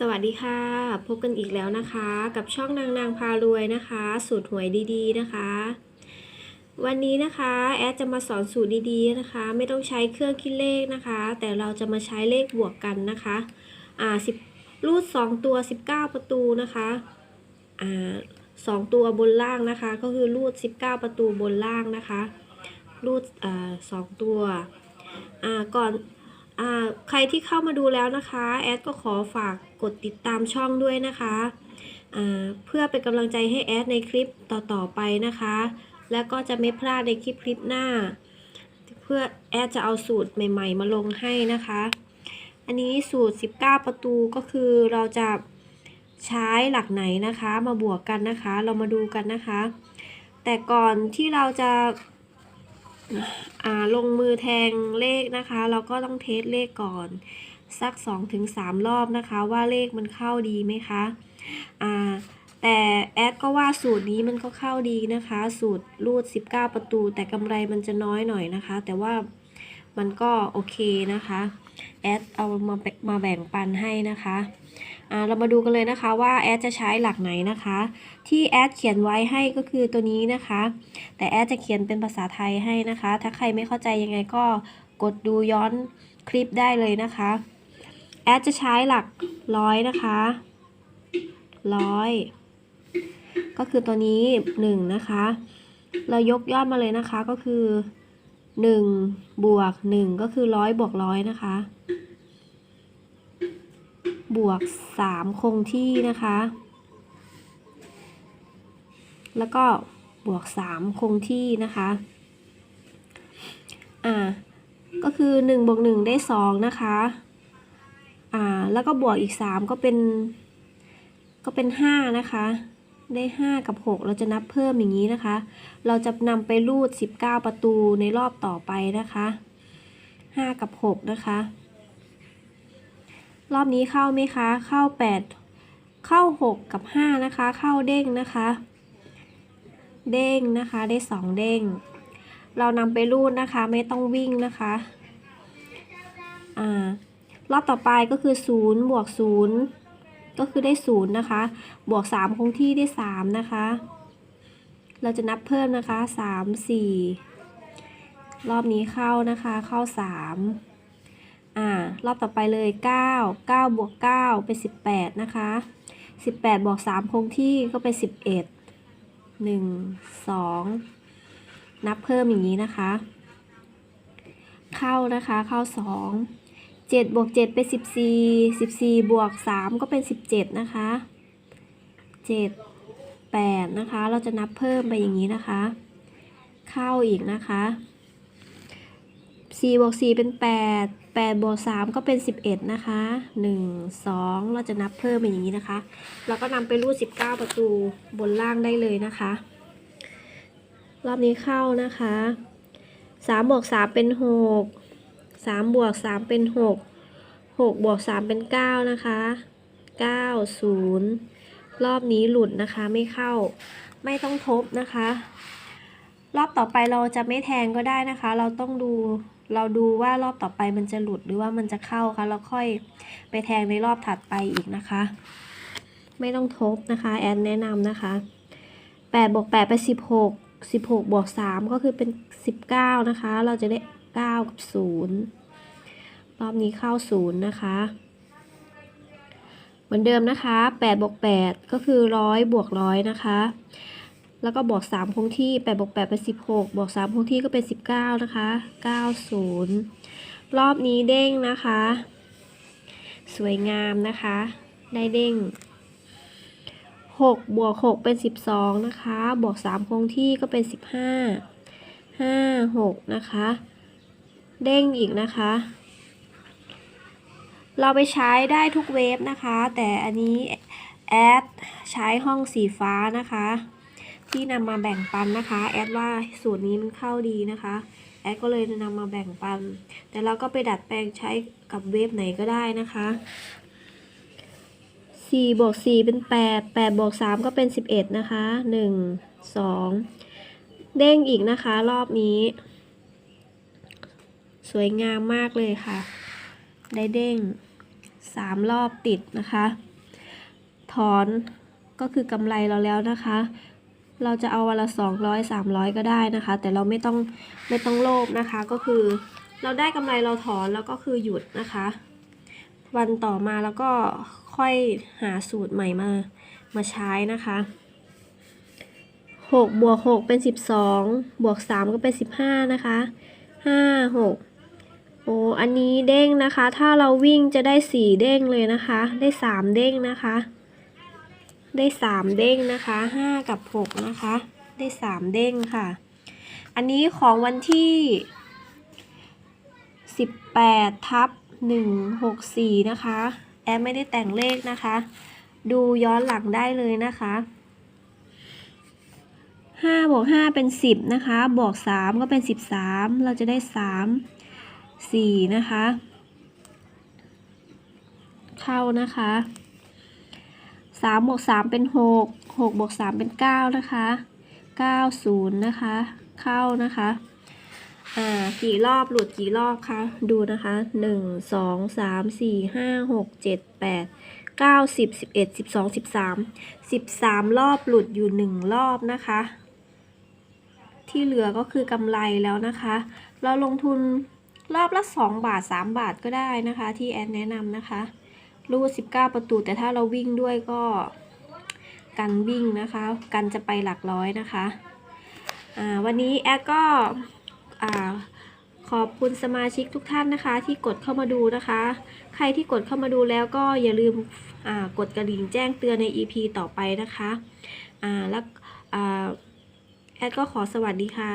สวัสดีค่ะ พบกันอีกแล้วนะคะ กับช่องนางนางพารวยนะคะ สูตรหวยดีๆนะคะ วันนี้นะคะแอดจะมาสอนสูตรดีๆนะคะ ไม่ต้องใช้เครื่องคิดเลขนะคะ แต่เราจะมาใช้เลขบวกกันนะคะอ่าสิบรูด2ตัว19ประตูนะคะอ่าสองตัวบนล่างนะคะ ก็คือรูด19ประตูบนล่างนะคะ รูดอ่าสองตัวอ่าก่อน ใครที่เข้ามาดูแล้วนะคะ แอดก็ขอฝากกดติดตามช่องด้วยนะคะ เพื่อเป็นกำลังใจให้แอดในคลิปต่อๆไปนะคะ แล้วก็จะไม่พลาดในคลิปคลิปหน้า เพื่อแอดจะเอาสูตรใหม่ๆ มาลงให้นะคะ อันนี้สูตร 19 ประตูก็คือเราจะใช้หลักไหนนะคะ มาบวกกันนะคะ เรามาดูกันนะคะ แต่ก่อนที่เราจะ ลงมือแทงเลขนะคะ เราก็ต้องเทสเลขก่อน สัก 2-3 รอบนะคะ ว่าเลขมันเข้าดีไหมคะอ่าแต่แอดก็ว่าสูตรนี้มันก็เข้าดีนะคะ สูตรรูด 19 ประตู แต่กำไรมันจะน้อยหน่อยนะคะ แต่ว่ามันก็โอเคนะคะ แอดเอามาแบ่งมาแบ่งปันให้นะคะเรามาดูกันเลยนะคะว่าแอดจะใช้หลักไหนนะคะ ที่แอดเขียนไว้ให้ก็คือตัวนี้นะคะ แต่แอดจะเขียนเป็นภาษาไทยให้นะคะ ถ้าใครไม่เข้าใจยังไงก็กดดูย้อนคลิปได้เลยนะคะแอดจะใช้หลักร้อยนะคะร้อยก็คือตัวนี้หนึ่งนะคะ เรายกยอดมาเลยนะคะก็คือ หนึ่งบวกหนึ่งก็คือร้อยบวกร้อยนะคะ บวกสามคงที่นะคะ แล้วก็บวก 3 คงที่นะคะ อ่า ก็คือ1บวก1ได้ 2 นะคะ อ่า แล้วก็บวกอีก 3 ก็เป็น ก็เป็น 5 นะคะ ได้ 5 กับ 6 เราจะนับเพิ่มอย่างนี้นะคะ เราจะนำไปรูด 19 ประตูในรอบต่อไปนะคะ 5 กับ 6 นะคะ รอบนี้เข้าไหมคะ เข้า 8 เข้า 6 กับ 5 นะคะ เข้าเด้งนะคะ เด้งนะคะได้สองเด้ง เรานำไปรูดนะคะไม่ต้องวิ่งนะคะอ่ารอบต่อไปก็คือ 0 บวก 0 ก็คือได้0นะคะ บวก3คงที่ได้3นะคะ เราจะนับเพิ่มนะคะ3 4รอบนี้เข้านะคะ เข้า3อ่า รอบต่อไปเลย9 9บวก9เป็น18นะคะ18บวก3คงที่ก็เป็น11หนึ่งสองนับเพิ่มอย่างนี้นะคะ เข้านะคะ เข้าสอง เจ็ดบวกเจ็ดเป็นสิบสี่สิบสี่บวกสามก็เป็นสิบเจ็ดนะคะเจ็ดแปดนะคะ เราจะนับเพิ่มไปอย่างนี้นะคะ เข้าอีกนะคะสี่บวกสี่เป็นแปดแปดบวกสามก็เป็นสิบเอ็ดนะคะหนึ่งสองเราจะนับเพิ่มไปอย่างนี้นะคะแล้วก็นำไปรูด 19 ประตูบนล่างได้เลยนะคะ รอบนี้เข้านะคะ3บวก3เป็น 6 3บวก3เป็น6 6บวก3เป็น9นะคะ9 0รอบนี้หลุดนะคะไม่เข้าไม่ต้องทบนะคะ รอบต่อไปเราจะไม่แทงก็ได้นะคะ เราต้องดูเราดูว่ารอบต่อไปมันจะหลุดหรือว่ามันจะเข้าคะแล้วค่อยไปแทงในรอบถัดไปอีกนะคะ ไม่ต้องทบนะคะ แอนแนะนำนะคะ8บวก8เป็น16 16บวก3ก็คือเป็น 19 นะคะ เราจะได้ 9 กับ 0 รอบนี้เข้า 0 นะคะ เหมือนเดิมนะคะ8บวก8ก็คือ 100 บวก 100 นะคะ แล้วก็บวก 3 คงที่8บวก8เป็น 16 บวก 3 คงที่ก็เป็น 19 นะคะ 90 รอบนี้เด้งนะคะ สวยงามนะคะ ได้เด้ง6บวก6เป็น 12 นะคะ บวก 3 คงที่ก็เป็น 15 5 6 นะคะ เด้งอีกนะคะ เราไปใช้ได้ทุกเวฟนะคะ แต่อันนี้แอดใช้ห้องสีฟ้านะคะ ที่นำมาแบ่งปันนะคะ แอดว่าสูตรนี้มันเข้าดีนะคะแอดก็เลยนำมาแบ่งปัน แต่เราก็ไปดัดแปลงใช้กับเวฟไหนก็ได้นะคะ4บวก4เป็น8 8บวก3ก็เป็น11นะคะ1 2เด้งอีกนะคะ รอบนี้ สวยงามมากเลยค่ะ ได้เด้งสามรอบติดนะคะ ถอนก็คือกำไรเราแล้วนะคะ เราจะเอาวันละสองร้อยสามร้อยก็ได้นะคะ แต่เราไม่ต้องไม่ต้องโลภนะคะ ก็คือเราได้กำไรเราถอนแล้วก็คือหยุดนะคะ วันต่อมาแล้วก็ค่อยหาสูตรใหม่มามาใช้นะคะหกบวกหกเป็นสิบสองบวกสามก็เป็นสิบห้านะคะห้าหก โอ้อันนี้เด้งนะคะ ถ้าเราวิ่งจะได้สี่เด้งเลยนะคะ ได้สามเด้งนะคะ ได้สามเด้งนะคะห้ากับหกนะคะ ได้สามเด้งค่ะ อันนี้ของวันที่สิบแปดทับหนึ่งหกสี่นะคะ แอมไม่ได้แต่งเลขนะคะ ดูย้อนหลังได้เลยนะคะห้าบวกห้าเป็นสิบนะคะ บวกสามก็เป็นสิบสามเราจะได้สาม สี่นะคะ เข้านะคะสามบวกสามเป็นหกหกบวกสามเป็นเก้านะคะเก้าศูนย์นะคะ เข้านะคะ อ่า กี่รอบหลุดกี่รอบคะ ดูนะคะหนึ่งสองสามสี่ห้าหกเจ็ดแปดเก้าสิบสิบเอ็ดสิบสองสิบสามสิบสามรอบหลุดอยู่หนึ่งรอบนะคะ ที่เหลือก็คือกำไรแล้วนะคะ เราลงทุน รอบละสองบาทสามบาทก็ได้นะคะ ที่แอนแนะนำนะคะ รูด19 ประตู แต่ถ้าเราวิ่งด้วยก็กันวิ่งนะคะ กันจะไปหลักร้อยนะคะวันนี้แอดก็ขอบคุณสมาชิกทุกท่านนะคะ ที่กดเข้ามาดูนะคะ ใครที่กดเข้ามาดูแล้วก็อย่าลืมกดกระดิ่งแจ้งเตือนใน EP ต่อไปนะคะอ่าแล้วแอดก็ขอสวัสดีค่ะ